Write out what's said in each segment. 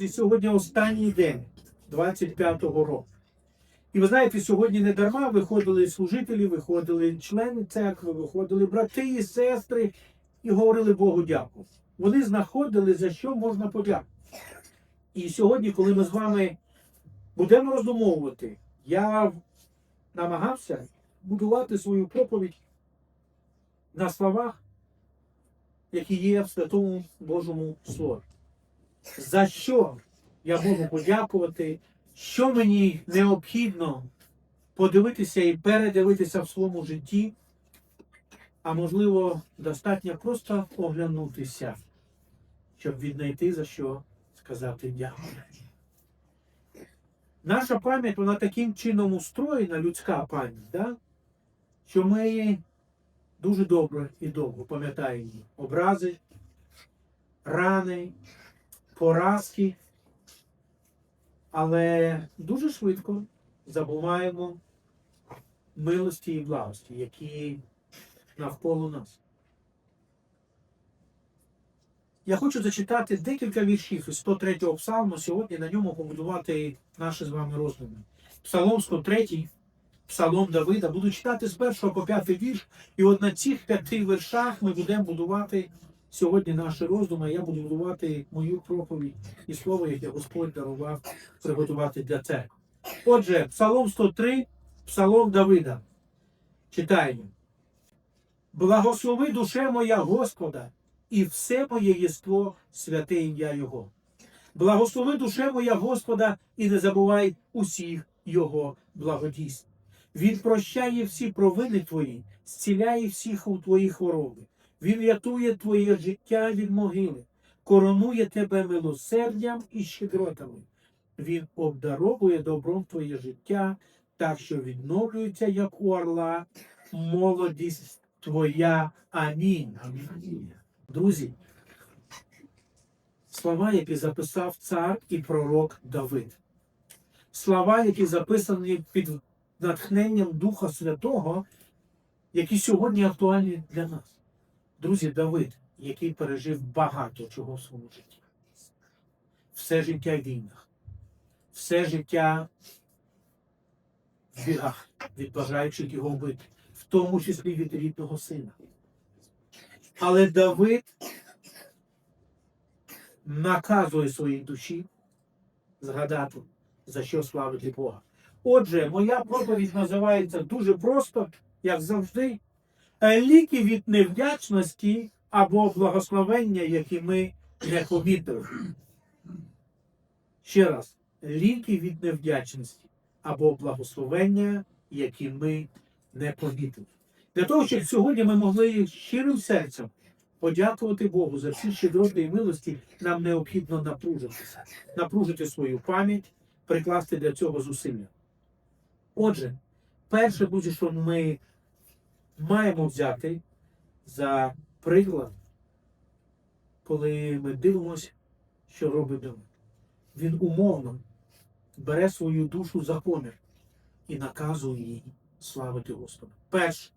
І сьогодні останній день 25-го року. І ви знаєте, сьогодні не дарма виходили служителі, виходили члени церкви, виходили брати і сестри і говорили Богу дякую. Вони знаходили, за що можна подякувати. І сьогодні, коли ми з вами будемо роздумовувати, я намагався будувати свою проповідь на словах, які є в Святому Божому Слові за що я можу подякувати, що мені необхідно подивитися і передивитися в своєму житті, а можливо, достатньо просто оглянутися, щоб віднайти за що сказати дякую. Наша пам'ять, вона таким чином устроєна, людська пам'ять, да? що ми дуже добре і довго пам'ятаємо образи, рани, поразки, але дуже швидко забуваємо милості і благості, які навколо нас. Я хочу зачитати декілька віршів із 103-го псалму, сьогодні на ньому побудувати наші з вами роздуми. Псалом 103, псалом Давида. Буду читати з першого по п'ятий вірш, і от на цих п'яти віршах ми будемо будувати сьогодні наші роздуми. Я буду будувати мою проповідь і слово, яке Господь дарував приготувати для церкви. Отже, Псалом 103, Псалом Давида. Читаємо. Благослови душе моя Господа, і все моє єство святе ім'я Його. Благослови душе моя Господа, і не забувай усіх Його благодійств. Він прощає всі провини твої, зціляє всіх у твої хвороби. Він рятує твоє життя від могили, коронує тебе милосердям і щедротами. Він обдаровує добром твоє життя, так що відновлюється, як у орла, молодість твоя. Амінь. Друзі, слова, які записав цар і пророк Давид. Слова, які записані під натхненням Духа Святого, які сьогодні актуальні для нас. Друзі, Давид, який пережив багато чого в своєму житті. Все життя в війнах, все життя в бігах від бажаючих його вбити, в тому числі від рідного сина. Але Давид наказує своїй душі згадати, за що славити Бога. Отже, моя проповідь називається дуже просто, як завжди, ліки від невдячності або благословення, які ми не помітили. Ще раз, ліки від невдячності або благословення, які ми не помітили. Для того, щоб сьогодні ми могли щирим серцем подякувати Богу за всі щедроти і милості, нам необхідно напружитися, напружити свою пам'ять, прикласти для цього зусилля. Отже, перше, друзі, що ми маємо взяти за приклад, коли ми дивимося, що робить Давид. Він умовно бере свою душу за комір і наказує їй славити Господа. Перше,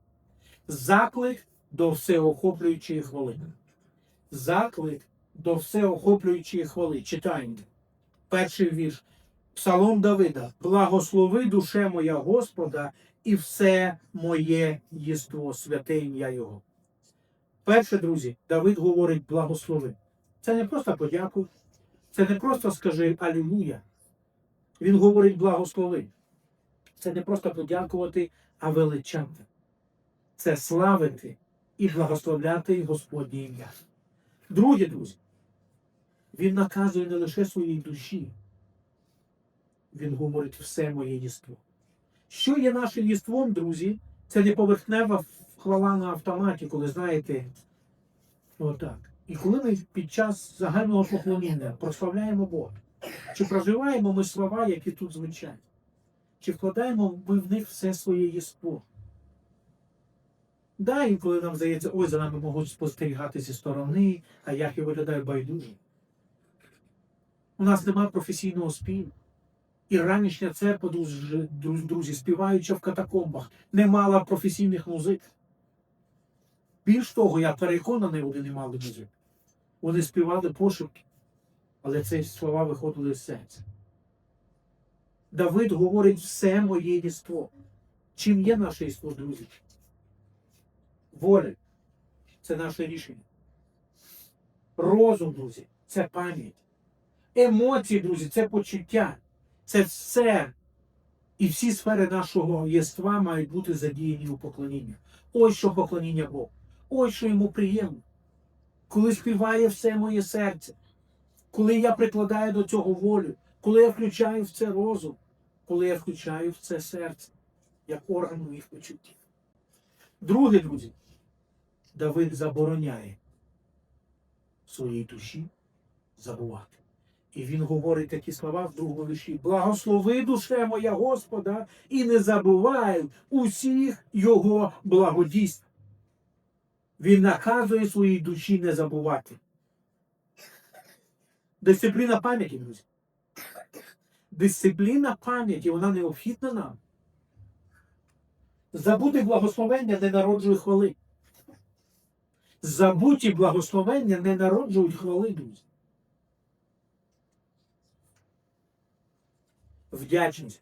заклик до всеохоплюючої хвали. Заклик до всеохоплюючої хвали. Читаємо. Перший вірш. Псалом Давида. Благослови душе моя Господа і все моє єство, святе ім'я Його. Перше, друзі, Давид говорить благослови. Це не просто подякуй, це не просто скажи Алілуя. Він говорить благослови. Це не просто подякувати, а величати. Це славити і благословляти Господнє ім'я. Друге, друзі, він наказує не лише своїй душі, він говорить все моє єство. Що є нашим єством, друзі? Це не поверхнева хвала на автоматі, коли знаєте, отак. І коли ми під час загального поклоніння прославляємо Бога, чи проживаємо ми слова, які тут звучать? Чи вкладаємо ми в них все своє єство? Да, інколи нам здається, ой, за нами можуть спостерігати зі сторони, а як я виглядаю байдуже. У нас немає професійного співу. І ранішня церква, друзі, друз- друзі, співаюча в катакомбах, не мала професійних музик. Більш того, я переконаний, вони не мали музик. Вони співали пошепки. Але ці слова виходили з серця. Давид говорить все моє єство. Чим є наше єство, друзі? Воля це наше рішення. Розум, друзі, це пам'ять. Емоції, друзі, це почуття. Це все. І всі сфери нашого єства мають бути задіяні у поклонінні. Ось що поклоніння Богу. Ось що йому приємно. Коли співає все моє серце, коли я прикладаю до цього волю, коли я включаю в це розум, коли я включаю в це серце, як орган моїх почуттів. Друге, друзі, Давид забороняє своїй душі забувати. І він говорить такі слова в другому вірші. Благослови душе моя Господа, і не забувай усіх його благодійств. Він наказує своїй душі не забувати. Дисципліна пам'яті, друзі. Дисципліна пам'яті, вона необхідна нам. Забути благословення не народжує хвали. Забуті благословення не народжують хвали, друзі. Вдячність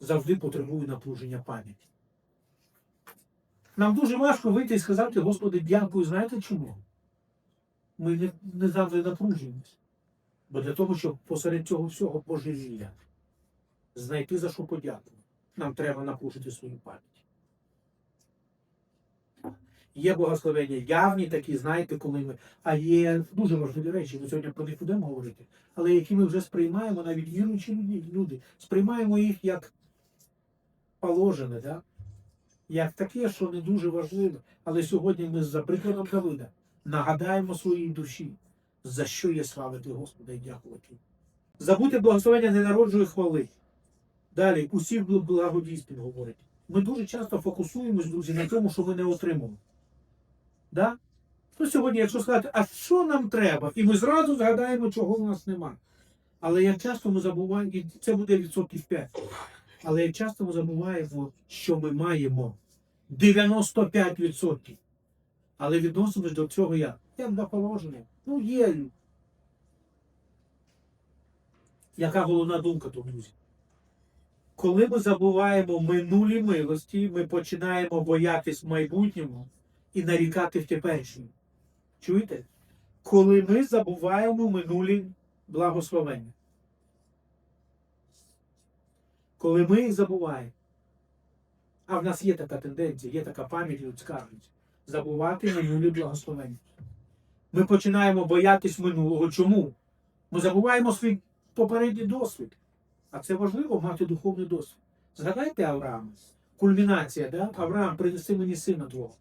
завжди потребує напруження пам'яті. Нам дуже важко вийти і сказати, Господи, дякую, знаєте чому? Ми не, не завжди напружуємося. Бо для того, щоб посеред цього всього божевілля знайти за що подякувати, нам треба напружити свою пам'ять. Є благословення явні такі, знаєте, коли ми. А є дуже важливі речі, ми сьогодні про них будемо говорити, але які ми вже сприймаємо, навіть віруючі люди, сприймаємо їх як положене, да? як таке, що не дуже важливе. Але сьогодні ми за прикладом Давида нагадаємо своїй душі, за що є славити Господа і дякувати. Забути благословення не народжує хвали. Далі, усіх благодійств говорить. Ми дуже часто фокусуємось, друзі, на тому, що ми не отримали. Да? Ну, сьогодні, якщо сказати, а що нам треба? І ми зразу згадаємо, чого в нас нема. Але як часто ми забуваємо, і це буде відсотків 5. Але як часто ми забуваємо, що ми маємо 95%. Але відносимось до цього як? Як до положення. Ну, є. Яка головна думка тут, друзі? Коли ми забуваємо минулі милості, ми починаємо боятись в майбутньому і нарікати в теперішньому. Чуєте? Коли ми забуваємо минулі благословення. Коли ми їх забуваємо. А в нас є така тенденція, є така пам'ять людська. Забувати минулі благословення. Ми починаємо боятись минулого. Чому? Ми забуваємо свій попередній досвід. А це важливо мати духовний досвід. Згадайте Авраама. Кульмінація, да? Авраам, принеси мені сина твого.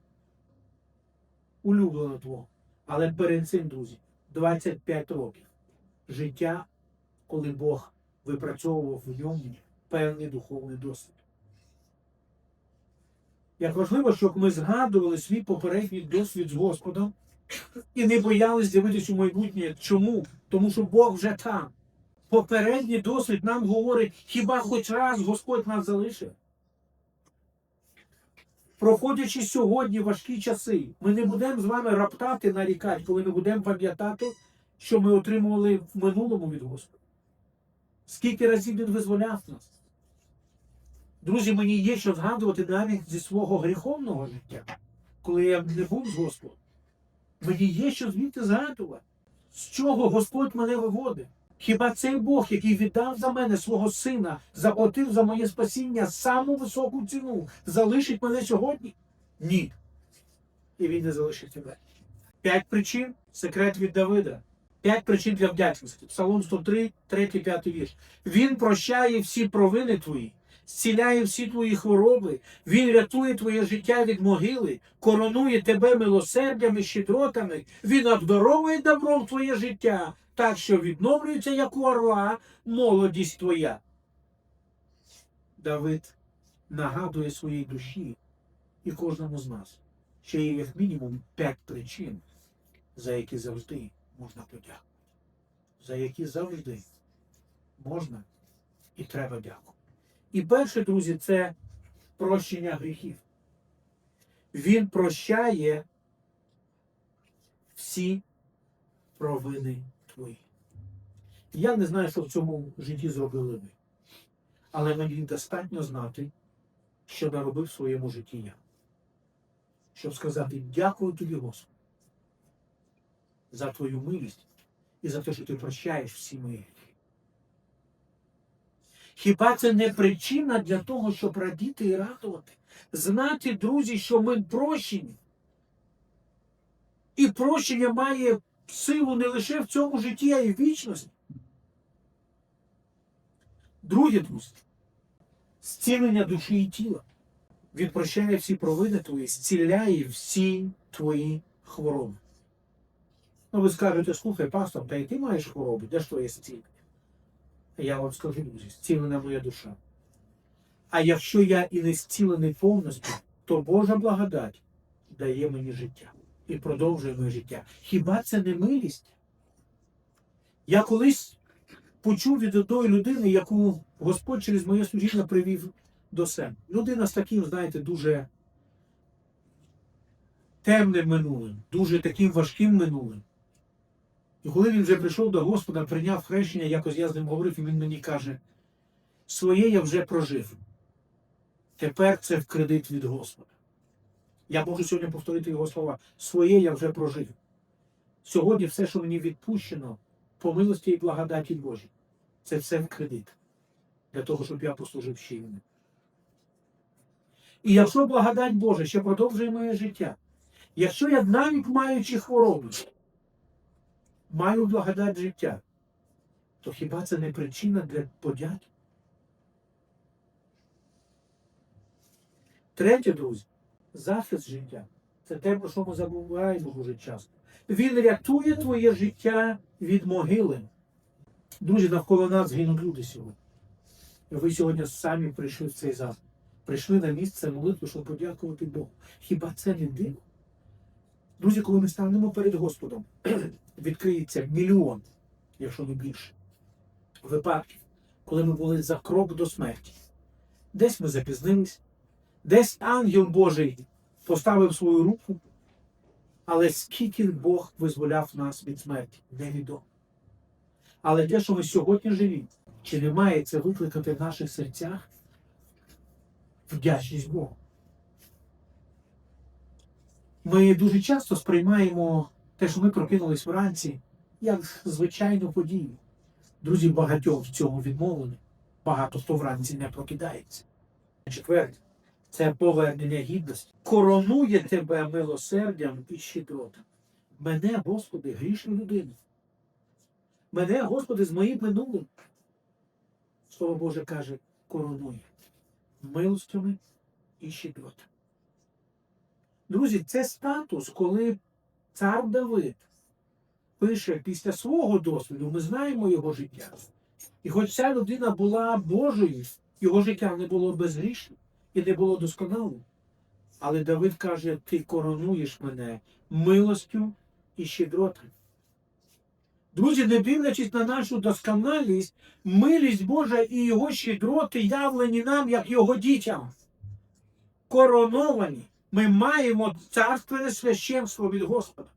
Улюблено твого. Але перед цим, друзі, 25 років життя, коли Бог випрацьовував в ньому певний духовний досвід. Як важливо, щоб ми згадували свій попередній досвід з Господом і не боялись дивитися у майбутнє. Чому? Тому що Бог вже там. Попередній досвід нам говорить, хіба хоч раз Господь нас залишив. Проходячи сьогодні важкі часи, ми не будемо з вами раптати нарікати, коли ми будемо пам'ятати, що ми отримували в минулому від Господа. Скільки разів він визволяв нас. Друзі, мені є що згадувати навіть зі свого гріховного життя, коли я не був з Господом. Мені є що звідти згадувати. З чого Господь мене виводить? Хіба цей Бог, який віддав за мене свого сина, заплатив за моє спасіння саму високу ціну, залишить мене сьогодні? Ні. І він не залишить тебе. П'ять причин секрет від Давида. П'ять причин для вдячності. Псалом 103, 3, 5 вірш. Він прощає всі провини твої, зціляє всі твої хвороби, він рятує твоє життя від могили, коронує тебе милосердями, щедротами, він обдаровує добром твоє життя, так що відновлюється, як у орла, молодість твоя. Давид нагадує своїй душі і кожному з нас, що є як мінімум п'ять причин, за які завжди можна подякувати, за які завжди можна і треба дякувати. І перше, друзі, це прощення гріхів. Він прощає всі провини твої. Я не знаю, що в цьому житті зробили ви. Але мені достатньо знати, що наробив в своєму житті я. Щоб сказати дякую тобі, Господи, за твою милість і за те, що ти прощаєш всі мої. Хіба це не причина для того, щоб радіти і радувати? Знати, друзі, що ми прощені. І прощення має силу не лише в цьому житті, а й в вічності. Друге, друзі, зцілення душі і тіла. Він прощає всі провини твої, зціляє всі твої хвороби. Ну, ви скажете, слухай, пастор, та й ти маєш хвороби, де ж твоє зцілення? Я вам скажу, друзі, зцілена моя душа. А якщо я і не зцілений повністю, то Божа благодать дає мені життя і продовжує моє життя. Хіба це не милість? Я колись почув від одної людини, яку Господь через моє служіння привів до себе. Людина з таким, знаєте, дуже темним минулим, дуже таким важким минулим. І коли він вже прийшов до Господа, прийняв хрещення, якось я з ним говорив, і він мені каже, своє я вже прожив. Тепер це в кредит від Господа. Я можу сьогодні повторити його слова. Своє я вже прожив. Сьогодні все, що мені відпущено, по милості і благодаті Божій, це все в кредит. Для того, щоб я послужив ще йому. І якщо благодать Божа ще продовжує моє життя, якщо я навіть маючи хвороби, маю благодать життя, то хіба це не причина для подяки? Третє, друзі, захист життя. Це те, про що ми забуваємо дуже часто. Він рятує твоє життя від могили. Друзі, навколо нас гинуть люди сьогодні. Ви сьогодні самі прийшли в цей зал. Прийшли на місце молитви, щоб подякувати Богу. Хіба це не диво? Друзі, коли ми станемо перед Господом, відкриється мільйон, якщо не більше, випадків, коли ми були за крок до смерті. Десь ми запізнились, десь ангел Божий поставив свою руку, але скільки Бог визволяв нас від смерті, невідомо. Але те, що ми сьогодні живі, чи не має це викликати в наших серцях вдячність Богу? Ми дуже часто сприймаємо те, що ми прокинулись вранці, як звичайну подію. Друзі, багатьох в цьому відмовлені. Багато хто вранці не прокидається. Четверте, це повернення гідності. Коронує тебе милосердям і щедротом. Мене, Господи, грішну людину. Мене, Господи, з моїм минулим. Слово Боже каже, коронує милостями і щедротами. Друзі, це статус, коли цар Давид пише після свого досвіду, ми знаємо його життя. І хоч ця людина була Божою, його життя не було безгрішним і не було досконалим. Але Давид каже: Ти коронуєш мене милостю і щедротою. Друзі, не дивлячись на нашу досконалість, милість Божа і його щедроти явлені нам, як його дітям. Короновані. Ми маємо царственне священство від Господа.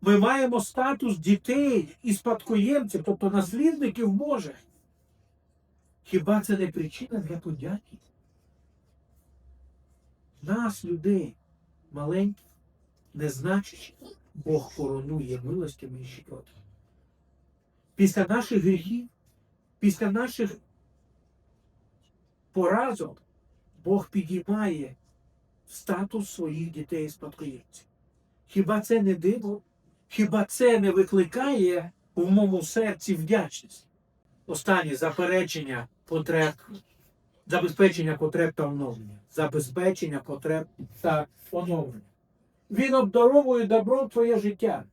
Ми маємо статус дітей і спадкоємців, тобто наслідників Божих. Хіба це не причина для подяки? Нас, людей, маленьких, незначущих, Бог коронує милостями і щедротами. Після наших гріхів, після наших поразок, Бог підіймає статус своїх дітей спадкоємців. Хіба це не диво? Хіба це не викликає в моєму серці вдячність? Останнє заперечення потреб, забезпечення потреб та оновлення. Забезпечення потреб та оновлення. Він обдаровує добро твоє життя,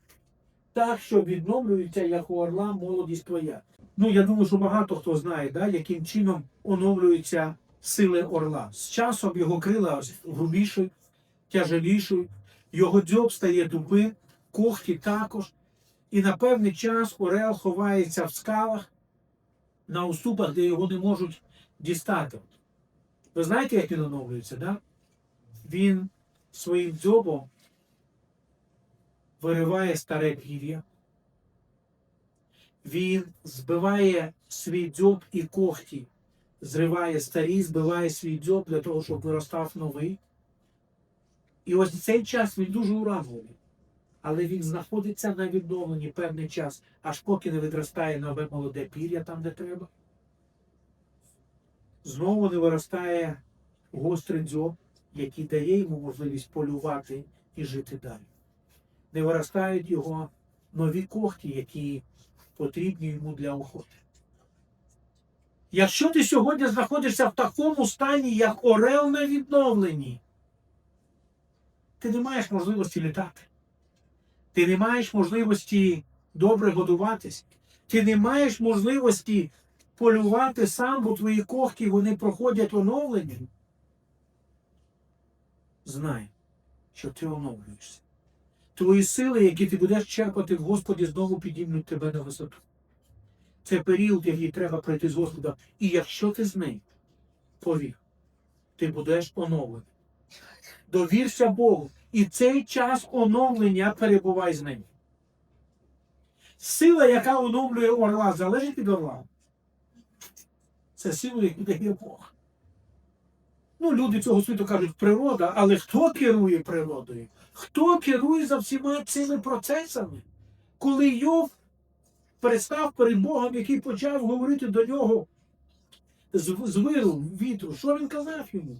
так, що відновлюється, як у орла, молодість твоя. Ну, я думаю, що багато хто знає, да, яким чином оновлюються сили орла. З часом його крила грубіші, тяжеліші, його дзьоб стає дуби, когті також. І на певний час орел ховається в скалах на уступах, де його не можуть дістати. Ви знаєте, як він оновлюється, да? Він своїм дзьобом вириває старе пір'я. Він збиває свій дзьоб і когті, зриває старі, збиває свій дзьоб для того, щоб виростав новий. І ось цей час він дуже уразливий. Але він знаходиться на відновленні певний час, аж поки не відростає нове молоде пір'я там, де треба. Знову не виростає гострий дзьоб, який дає йому можливість полювати і жити далі. Не виростають його нові когті, які потрібні йому для охоти. Якщо ти сьогодні знаходишся в такому стані, як орел на відновленні, ти не маєш можливості літати. Ти не маєш можливості добре годуватись. Ти не маєш можливості полювати сам, бо твої когті вони проходять оновлення. Знай, що ти оновлюєшся. Твої сили, які ти будеш черпати в Господі, знову підіймуть тебе на висоту. Це період, який треба пройти з Господом. І якщо ти з ним, повір, ти будеш оновлений. Довірся Богу. І цей час оновлення перебувай з ним. Сила, яка оновлює орла, залежить від орла. Це сила, яку дає Бог. Ну, люди цього світу кажуть природа, але хто керує природою? Хто керує за всіма цими процесами? Коли Йов перестав перед Богом, який почав говорити до нього з, з виру, вітру, що він казав йому?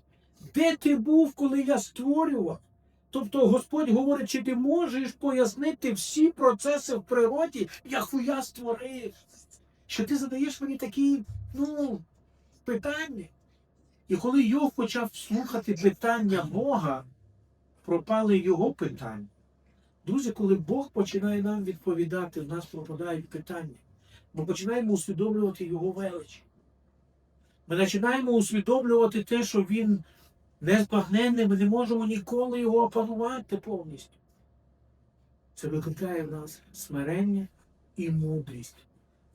Де ти був, коли я створював? Тобто Господь говорить, чи ти можеш пояснити всі процеси в природі, яку я створив? Що ти задаєш мені такі, ну, питання? І коли Йов почав слухати питання Бога, пропали його питання. Друзі, коли Бог починає нам відповідати, в нас пропадають питання. Ми починаємо усвідомлювати Його велич. Ми починаємо усвідомлювати те, що Він незбагненний, ми не можемо ніколи його опанувати повністю. Це викликає в нас смирення і мудрість.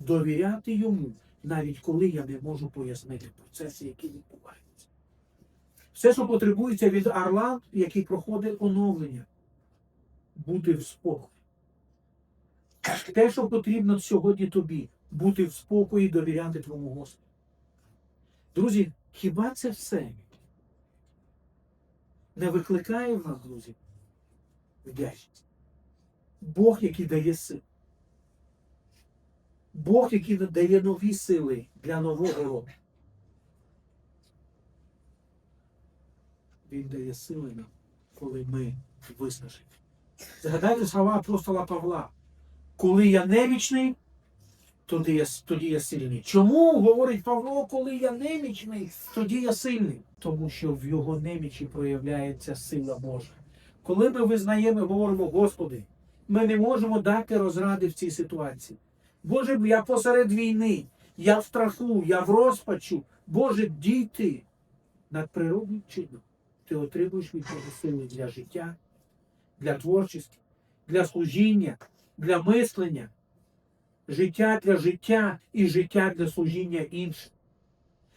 Довіряти йому, навіть коли я не можу пояснити процеси, які відбуваються. Все, що потребується від орла, який проходить оновлення, бути в спокої. Те, що потрібно сьогодні тобі, бути в спокої і довіряти твоєму Господу. Друзі, хіба це все не викликає в нас, друзі, вдячність? Бог, який дає сили. Бог, який дає нові сили для нового року. Він дає сили нам, коли ми виснажені. Згадайте слова апостола Павла. Коли я немічний, тоді я, тоді я сильний. Чому говорить Павло, коли я немічний, тоді я сильний? Тому що в його немічі проявляється сила Божа. Коли ми визнаємо і говоримо, Господи, ми не можемо дати розради в цій ситуації. Боже, я посеред війни, я в страху, я в розпачу. Боже, дійти над природним чином. Ти отримуєш від Бога сили для життя, для творчості, для служіння, для мислення, життя для життя і життя для служіння іншим.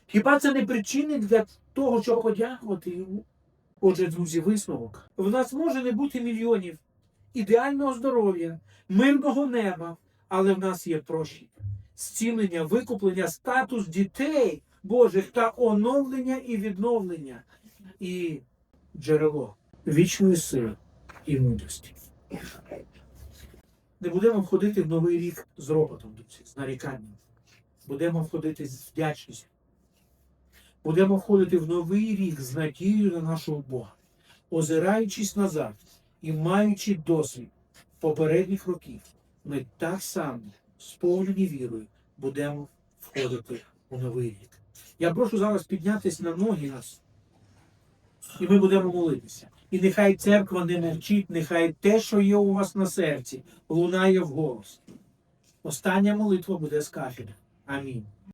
Хіба це не причини для того, щоб подякувати йому? Отже, друзі, висновок. В нас може не бути мільйонів ідеального здоров'я, мирного неба, але в нас є прощення, зцілення, викуплення, статус дітей Божих та оновлення і відновлення, і джерело вічної сили і мудрості. Не будемо входити в новий рік з ропотом, друзі, з наріканням. Будемо входити з вдячністю. Будемо входити в новий рік з надією на нашого Бога, озираючись назад і маючи досвід попередніх років, ми так само, сповнені вірою, будемо входити у новий рік. Я прошу зараз піднятися на ноги нас, і ми будемо молитися. І нехай церква не мовчить, нехай те, що є у вас на серці, лунає вголос. Остання молитва буде з кафедри. Амінь.